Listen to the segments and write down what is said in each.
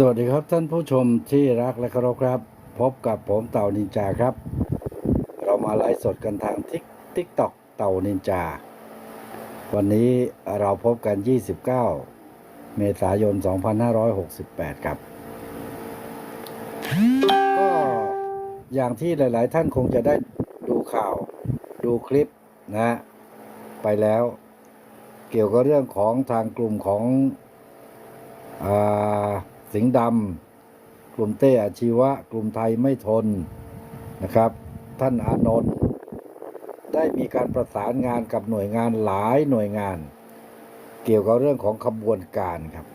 สวัสดีครับท่านผู้ชมที่รักและเคารพครับ พบกับผมเต่านินจาครับ เรามาไลฟ์สดกันทางทิกทิกตอกเต่านินจา วันนี้เราพบกัน 29 เมษายน 2568 ครับ ก็อย่างที่หลาย ๆ ท่านคงจะได้ดูข่าวดูคลิปนะ ไปแล้ว เกี่ยวกับเรื่องของทางกลุ่มของอ่า สิงห์ดำกลุ่มเต้อาชีวะ กลุ่มไทยไม่ทนนะครับ ท่านอานนท์ได้มีการประสานงานกับหน่วยงานหลายหน่วยงาน เกี่ยวกับเรื่องของขบวนการครับ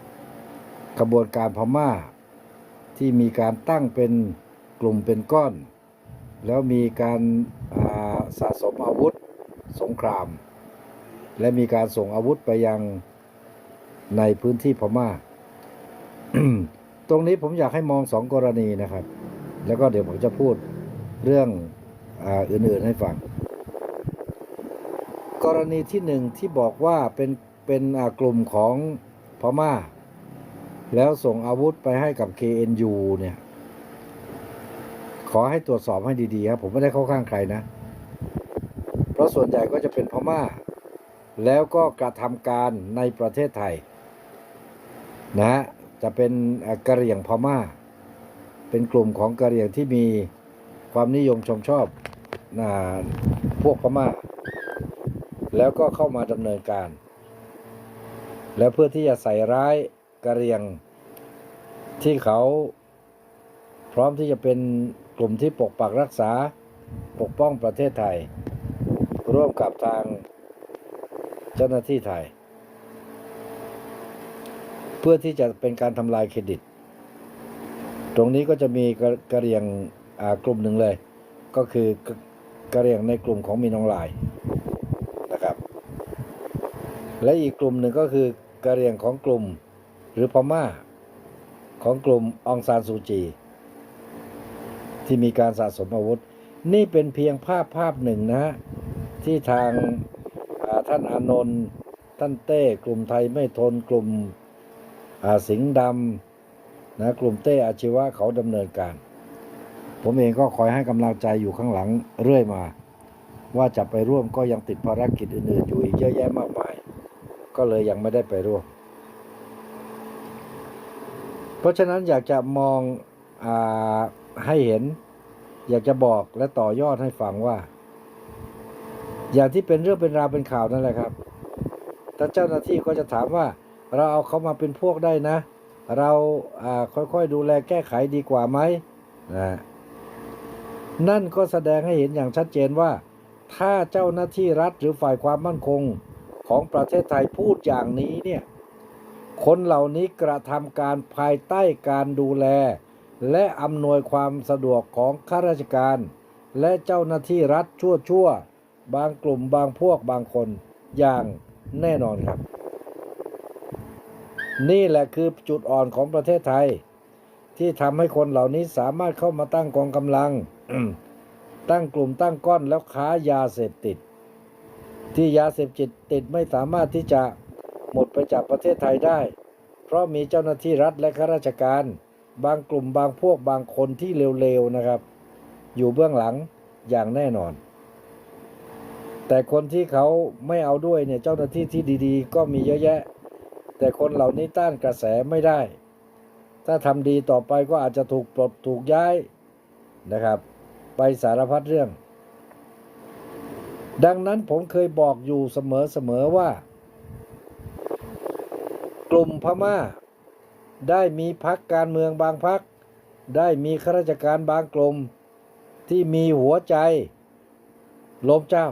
ขบวนการพม่า ที่มีการตั้งเป็นกลุ่มเป็นก้อน แล้วมีการาสะสมอาวุธสงคราม และมีการส่งอาวุธไปยังในพื้นที่พม่า ตรงนี้ผมอยากให้มองสองกรณีนะครับ แล้วก็เดี๋ยวผมจะพูดเรื่องออื่นๆให้ฟัง กรณีที่หนึ่งที่บอกว่าเป็นเป็นกลุ่มของพม่า แล้วส่งอาวุธไปให้กับ KNU เนี่ย ขอให้ตรวจสอบให้ดีๆครับผมไม่ได้เข้าข้างใครนะ เพราะส่วนใหญ่ก็จะเป็นพม่า แล้วก็กระทำการในประเทศไทย นะ จะเป็นกะเหรี่ยงพม่า เป็นกลุ่มของกะเหรี่ยงที่มีความนิยมชมชอบนะพวกพม่า แล้วก็เข้ามาดำเนินการ แล้วเพื่อที่จะใส่ร้ายกะเหรี่ยงที่เขาพร้อมที่จะเป็นกลุ่มที่ปกปักรักษาปกป้องประเทศไทย ร่วมกับทางเจ้าหน้าที่ไทย เพื่อที่จะเป็นการทำลายเครดิต ตรงนี้ก็จะมีกะกะเรียงกลุ่มหนึ่งเลย ก็คือกะกะเรียงในกลุ่มของมีนองลายนะครับ และอีกกลุ่มหนึ่งก็คือกระเรียงของกลุ่มหรือพม่า ของกลุ่มองซานซูจี ที่มีการสะสมอาวุธ นี่เป็นเพียงภาพภาพหนึ่งนะฮะที่ทางท่านอานนท์ท่านเต้ กลุ่มไทยไม่ทนกลุ่ม สิงห์ดำนะกลุ่มเต้อาชีวะเขาดำเนินการ ผมเองก็คอยให้กำลังใจอยู่ข้างหลังเรื่อยมา ว่าจะไปร่วมก็ยังติดภารกิจอื่นๆอยู่อีกเยอะแยะมากมาย ก็เลยยังไม่ได้ไปร่วม เพราะฉะนั้นอยากจะมองอาให้เห็น อยากจะบอกและต่อยอดให้ฟังว่า อย่างที่เป็นเรื่องเป็นราวเป็นข่าวนั่นแหละครับถ้าเจ้าหน้าที่ก็จะถามว่า เราเอาเขามาเป็นพวกได้นะ เราค่อยๆดูแลแก้ไขดีกว่าไหมนะนั่นก็แสดงให้เห็นอย่างชัดเจนว่า ถ้าเจ้าหน้าที่รัฐหรือฝ่ายความมั่นคงของประเทศไทยพูดอย่างนี้เนี่ยคนเหล่านี้กระทำการภายใต้การดูแล และอำนวยความสะดวกของข้าราชการ และเจ้าหน้าที่รัฐชั่วๆบางกลุ่มบางพวกบางคนอย่างแน่นอนครับ นี่แหละคือจุดอ่อนของประเทศไทย ที่ทำให้คนเหล่านี้สามารถเข้ามาตั้งกองกำลัง ตั้งกลุ่มตั้งก้อนแล้วค้ายาเสพติด ที่ยาเสพติดติดไม่สามารถที่จะหมดไปจากประเทศไทยได้ เพราะมีเจ้าหน้าที่รัฐและข้าราชการ บางกลุ่มบางพวกบางคนที่เร็วๆนะครับ อยู่เบื้องหลังอย่างแน่นอน แต่คนที่เขาไม่เอาด้วยเนี่ยเจ้าหน้าที่ที่ดี ๆ ก็มีเยอะแยะ แต่คนเหล่านี้ต้านกระแสไม่ได้ ถ้าทำดีต่อไปก็อาจจะถูกปลดถูกย้ายนะครับ ไปสารพัดเรื่อง ดังนั้นผมเคยบอกอยู่เสมอๆว่า กลุ่มพม่า ได้มีพักการเมืองบางพัก ได้มีข้าราชการบางกลุ่มที่มีหัวใจลมเจ้า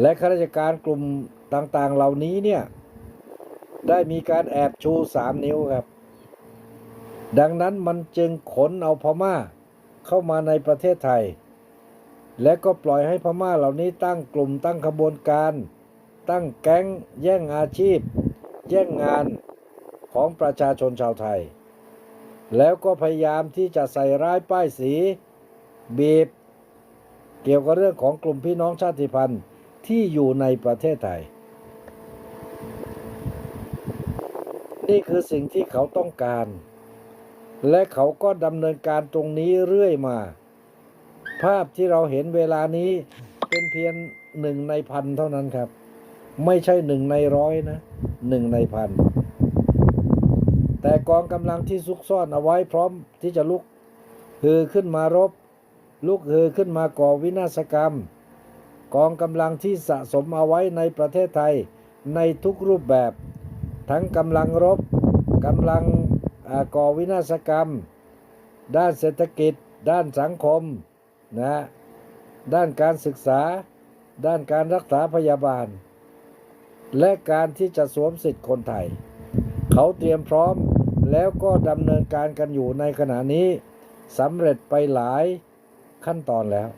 และข้าราชการกลุ่มต่างๆเหล่านี้เนี่ย ได้มีการแอบชูสามนิ้วครับ ดังนั้นมันจึงขนเอาพม่าเข้ามาในประเทศไทย และก็ปล่อยให้พม่าเหล่านี้ตั้งกลุ่มตั้งขบวนการ ตั้งแก๊งแย่งอาชีพ แย่งงานของประชาชนชาวไทย แล้วก็พยายามที่จะใส่ร้ายป้ายสีบีบ เกี่ยวกับเรื่องของกลุ่มพี่น้องชาติพันธุ์ที่อยู่ในประเทศไทย นี่คือสิ่งที่เขาต้องการ และเขาก็ดำเนินการตรงนี้เรื่อยมา ภาพที่เราเห็นเวลานี้เป็นเพียงหนึ่งในพันเท่านั้นครับ ไม่ใช่หนึ่งในร้อยนะหนึ่งในพัน แต่กองกำลังที่ซุกซ่อนเอาไว้พร้อมที่จะลุกฮือขึ้นมารบ ลุกฮือขึ้นมาก่อวินาศกรรม กองกำลังที่สะสมเอาไว้ในประเทศไทยในทุกรูปแบบ ทั้งกำลังรบกำลังก่อวินาศกรรม ด้านเศรษฐกิจ ด้านสังคมนะด้านการศึกษา ด้านการรักษาพยาบาล และการที่จะสวมสิทธิ์คนไทย เขาเตรียมพร้อมแล้วก็ดำเนินการกันอยู่ในขณะนี้สำเร็จไปหลายขั้นตอนแล้ว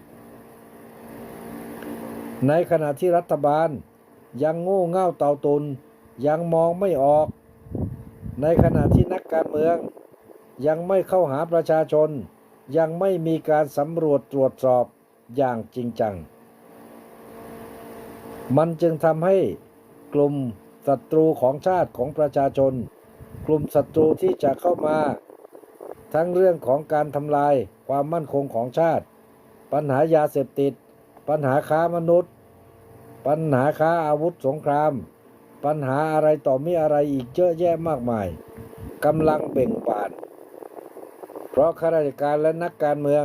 ในขณะที่รัฐบาลยังโง่เง่าเต่าตุน ยังมองไม่ออก ในขณะที่นักการเมือง ยังไม่เข้าหาประชาชน ยังไม่มีการสำรวจตรวจสอบอย่างจริงจัง มันจึงทำให้กลุ่มศัตรูของชาติของประชาชน กลุ่มศัตรูที่จะเข้ามา ทั้งเรื่องของการทำลายความมั่นคงของชาติ ปัญหายาเสพติด ปัญหาค้ามนุษย์ ปัญหาค้าอาวุธสงคราม ปัญหาอะไรต่อมีอะไรอีกเยอะแยะมากมายกำลังเบ่งบาน เพราะข้าราชการและนักการเมือง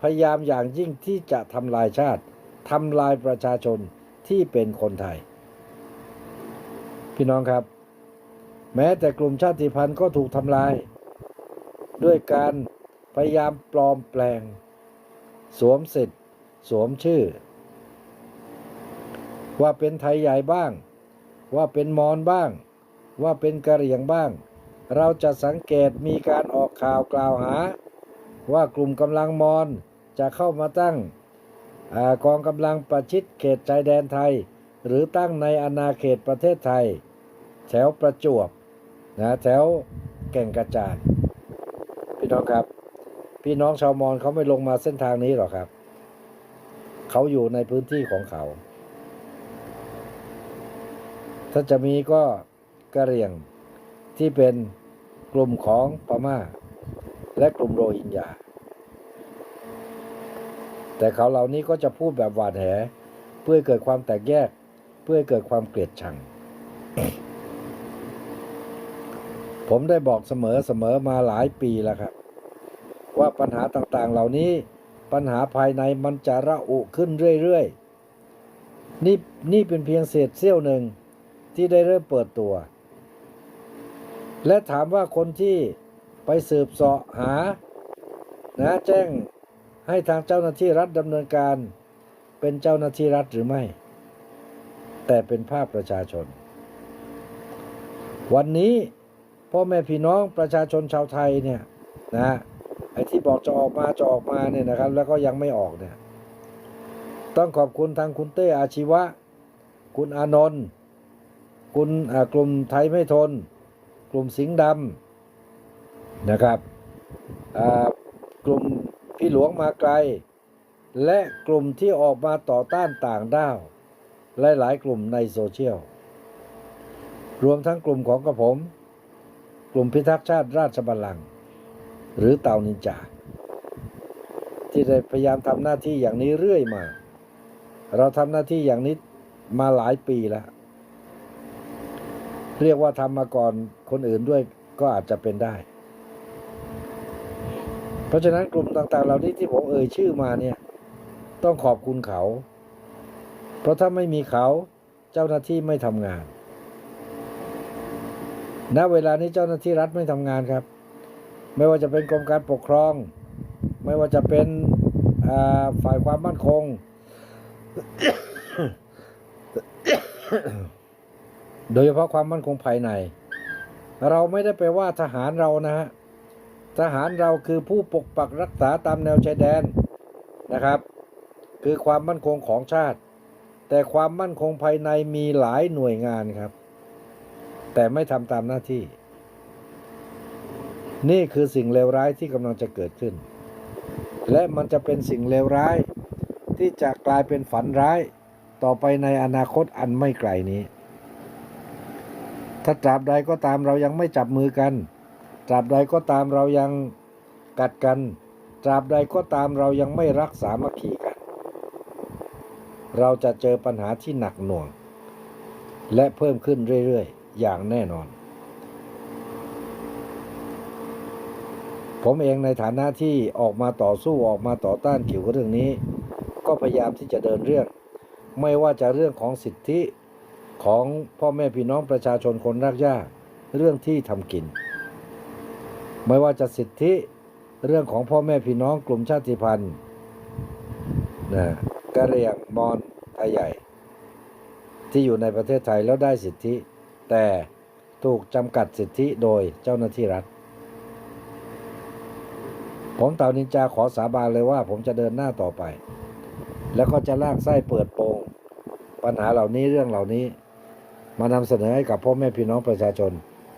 พยายามอย่างยิ่งที่จะทำลายชาติทำลายประชาชนที่เป็นคนไทย พี่น้องครับ แม้แต่กลุ่มชาติพันธุ์ก็ถูกทำลาย ด้วยการพยายามปลอมแปลง สวมสิทธิ์ สวมชื่อ ว่าเป็นไทยใหญ่บ้าง ว่าเป็นมอญบ้าง ว่าเป็นกะเหรี่ยงบ้าง เราจะสังเกตมีการออกข่าวกล่าวหา ว่ากลุ่มกำลังมอญจะเข้ามาตั้งอกองกำลังประชิดเขตชายแดนไทย หรือตั้งในอาณาเขตประเทศไทย แถวประจวบนะแถวแก่งกระจานพี่น้องครับ พี่น้องชาวมอญเขาไม่ลงมาเส้นทางนี้หรอกครับ เขาอยู่ในพื้นที่ของเขา ถ้าจะมีก็กะเหรี่ยงที่เป็นกลุ่มของพม่า และกลุ่มโรฮิงญา แต่เขาเหล่านี้ก็จะพูดแบบหวาดแห เพื่อเกิดความแตกแยก เพื่อเกิดความเกลียดชัง ผมได้บอกเสมอเสมอมาหลายปีแล้วครับ ว่าปัญหาต่างๆเหล่านี้ปัญหาภายในมันจะระอุขึ้นเรื่อยๆ นี่นี่เป็นเพียงเศษเสี้ยวหนึ่ง ที่ได้เริ่มเปิดตัว และถามว่าคนที่ไปสืบเสาะหา นะแจ้งให้ทางเจ้าหน้าที่รัฐดำเนินการ เป็นเจ้าหน้าที่รัฐหรือไม่ แต่เป็นภาคประชาชน วันนี้พ่อแม่พี่น้องประชาชนชาวไทยเนี่ยนะไอ้ที่บอกจะออกมาจะออกมาเนี่ยนะครับ แล้วก็ยังไม่ออกเนี่ย ต้องขอบคุณทางคุณเต้อาชีวะ คุณอานนท์ คุณอ่ากลุ่มไทยไม่ทน กลุ่มสิงห์ดำนะครับกลุ่มพี่หลวงมาไกล และกลุ่มที่ออกมาต่อต้านต่างด้าวหลายๆกลุ่มในโซเชียล รวมทั้งกลุ่มของกระผม กลุ่มพิทักษ์ชาติราชบัลลังก์หรือเต่านินจา ที่ได้พยายามทำหน้าที่อย่างนี้เรื่อยมา เราทำหน้าที่อย่างนี้มาหลายปีแล้ว เรียกว่าทำมาก่อนคนอื่นด้วยก็อาจจะเป็นได้ เพราะฉะนั้นกลุ่มต่างๆ เหล่านี้ที่ผมเอ่ยชื่อมาเนี่ย ต้องขอบคุณเขา เพราะถ้าไม่มีเขาเจ้าหน้าที่ไม่ทำงาน ณ เวลานี้เจ้าหน้าที่รัฐไม่ทำงานครับ ไม่ว่าจะเป็นกรมการปกครอง ไม่ว่าจะเป็นฝ่ายความมั่นคง โดยเฉพาะความมั่นคงภายใน เราไม่ได้ไปว่าทหารเรานะฮะทหารเราคือผู้ปกปักรักษาตามแนวชายแดนนะครับ คือความมั่นคงของชาติ แต่ความมั่นคงภายในมีหลายหน่วยงานครับ แต่ไม่ทำตามหน้าที่ นี่คือสิ่งเลวร้ายที่กำลังจะเกิดขึ้น และมันจะเป็นสิ่งเลวร้ายที่จะกลายเป็นฝันร้ายต่อไปในอนาคตอันไม่ไกลนี้ ถ้าตราบใดก็ตามเรายังไม่จับมือกัน ตราบใดก็ตามเรายังกัดกัน ตราบใดก็ตามเรายังไม่รักสามัคคีกัน เราจะเจอปัญหาที่หนักหน่วง และเพิ่มขึ้นเรื่อยๆ อย่างแน่นอน ผมเองในฐานะที่ออกมาต่อสู้ออกมาต่อต้านเกี่ยวกับเรื่องนี้ ก็พยายามที่จะเดินเรื่อง ไม่ว่าจะเรื่องของสิทธิ ของพ่อแม่พี่น้องประชาชนคนรากหญ้าเรื่องที่ทำกิน ไม่ว่าจะสิทธิเรื่องของพ่อแม่พี่น้องกลุ่มชาติพันธุ์นะกะเหรี่ยงมอญไทยใหญ่ ที่อยู่ในประเทศไทยแล้วได้สิทธิ แต่ถูกจำกัดสิทธิโดยเจ้าหน้าที่รัฐ ผมเต่านินจาขอสาบานเลยว่าผมจะเดินหน้าต่อไป แล้วก็จะลากไส้เปิดโปงปัญหาเหล่านี้เรื่องเหล่านี้ มานำเสนอให้กับพ่อแม่พี่น้องประชาชน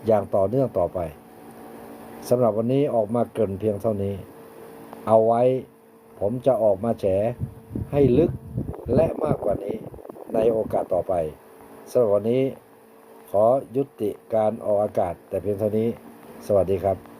อย่างต่อเนื่องต่อไปสำหรับวันนี้ออกมาเกินเพียงเท่านี้ เอาไว้ผมจะออกมาแฉให้ลึกและมากกว่านี้ในโอกาสต่อไปสำหรับวันนี้ขอยุติการออกอากาศแต่เพียงเท่านี้ สวัสดีครับ